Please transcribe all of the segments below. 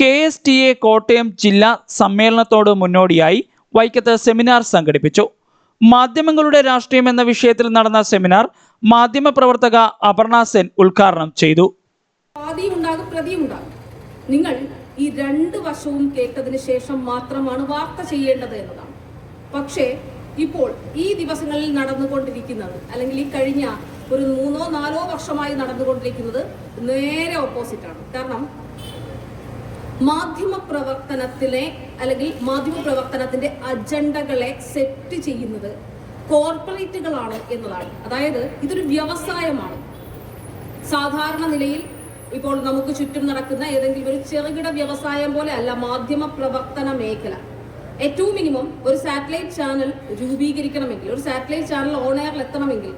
K S T A Kottayam ജില്ലാ സമ്മേളനത്തോട് മുന്നോടിയായി വൈക്കത്ത് സെമിനാർ സംഘടിപ്പിച്ചു. മാധ്യമങ്ങളുടെ രാഷ്ട്രീയം എന്ന വിഷയത്തിൽ നടന്ന സെമിനാർ മാധ്യമപ്രവർത്തക അപർണ സെൻ ഉദ്ഘാടനം ചെയ്തു. ഉണ്ടാകും പ്രതിയും ഉണ്ടാകും നിങ്ങൾ ഈ രണ്ട് വർഷവും കേട്ടതിന് ശേഷം മാത്രമാണ് വാർത്ത ചെയ്യേണ്ടത് എന്നതാണ്. പക്ഷേ ഇപ്പോൾ ഈ ദിവസങ്ങളിൽ നടന്നുകൊണ്ടിരിക്കുന്നത് അല്ലെങ്കിൽ ഈ കഴിഞ്ഞ ഒരു മൂന്നോ നാലോ വർഷമായി നടന്നുകൊണ്ടിരിക്കുന്നത് നേരെ ഓപ്പോസിറ്റ് ആണ്. കാരണം മാധ്യമ പ്രവർത്തനത്തിലെ അല്ലെങ്കിൽ മാധ്യമ പ്രവർത്തനത്തിന്റെ അജണ്ടകളെ സെറ്റ് ചെയ്യുന്നത് കോർപ്പറേറ്റുകളാണ് എന്നതാണ്. അതായത് ഇതൊരു വ്യവസായമാണ്. സാധാരണ നിലയിൽ ഇപ്പോൾ നമുക്ക് ചുറ്റും നടക്കുന്ന ഏതെങ്കിലും ഒരു ചെറുകിട വ്യവസായം പോലെ അല്ല മാധ്യമ പ്രവർത്തന മേഖല. ഏറ്റവും മിനിമം ഒരു സാറ്റലൈറ്റ് ചാനൽ രൂപീകരിക്കണമെങ്കിൽ ഒരു സാറ്റലൈറ്റ് ചാനൽ ഓൺ എയറിൽ എത്തണമെങ്കിൽ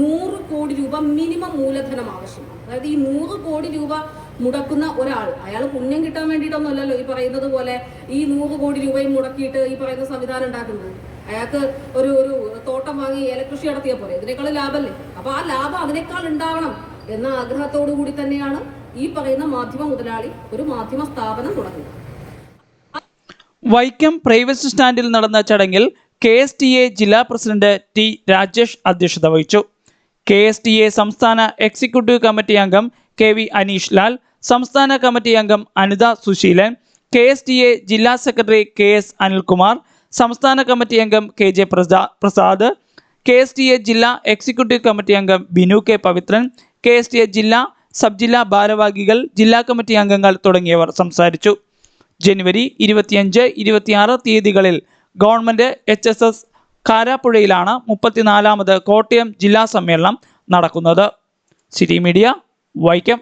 നൂറ് കോടി രൂപ മിനിമം മൂലധനം ആവശ്യമാണ്. അതായത് ഈ നൂറ് കോടി രൂപ മുടക്കുന്ന ഒരാൾ. അയാൾ പുണ്യം കിട്ടാൻ വേണ്ടിയിട്ടൊന്നുമല്ലല്ലോ ഈ പറയുന്നത് പോലെ ഈ നൂറ് കോടി രൂപയും മുടക്കിയിട്ട് ഈ പറയുന്ന സംവിധാനം ഉണ്ടാക്കുന്നത്. അയാൾക്ക് ഒരു ഒരു തോട്ടം വാങ്ങി ഏലകൃഷി നടത്തിയ പോലെ ഇതിനേക്കാൾ ലാഭമല്ലേ അപ്പൊ ആ ലാഭം അതിനേക്കാൾ ഉണ്ടാവണം എന്ന ആഗ്രഹത്തോടു കൂടി തന്നെയാണ് ഈ പറയുന്ന മാധ്യമ മുതലാളി ഒരു മാധ്യമ സ്ഥാപനം തുടങ്ങുന്നത്. വൈക്കം പ്രൈവസി സ്റ്റാൻഡിൽ നടന്ന ചടങ്ങിൽ കെ എസ് ടി എ ജില്ലാ പ്രസിഡന്റ് ടി രാജേഷ് അധ്യക്ഷത വഹിച്ചു. കെ എസ് ടി എ സംസ്ഥാന എക്സിക്യൂട്ടീവ് കമ്മിറ്റി അംഗം കെ വി അനീഷ് ലാൽ സംസ്ഥാന കമ്മിറ്റി അംഗം Anitha Susheelan K S T A ജില്ലാ സെക്രട്ടറി കെ എസ് അനിൽകുമാർ സംസ്ഥാന കമ്മിറ്റി അംഗം K J Prasad K S T A ജില്ലാ എക്സിക്യൂട്ടീവ് കമ്മിറ്റി അംഗം Binu K Pavithran K S T A ജില്ലാ sub ജില്ലാ ഭാരവാഹികൾ ജില്ലാ കമ്മിറ്റി അംഗങ്ങൾ തുടങ്ങിയവർ സംസാരിച്ചു. ജനുവരി ഇരുപത്തിയഞ്ച് ഇരുപത്തിയാറ് തീയതികളിൽ ഗവൺമെന്റ് എച്ച് എസ് എസ് കാരാപ്പുഴയിലാണ് മുപ്പത്തിനാലാമത് കോട്ടയം ജില്ലാ സമ്മേളനം നടക്കുന്നത്. City media Vaikom.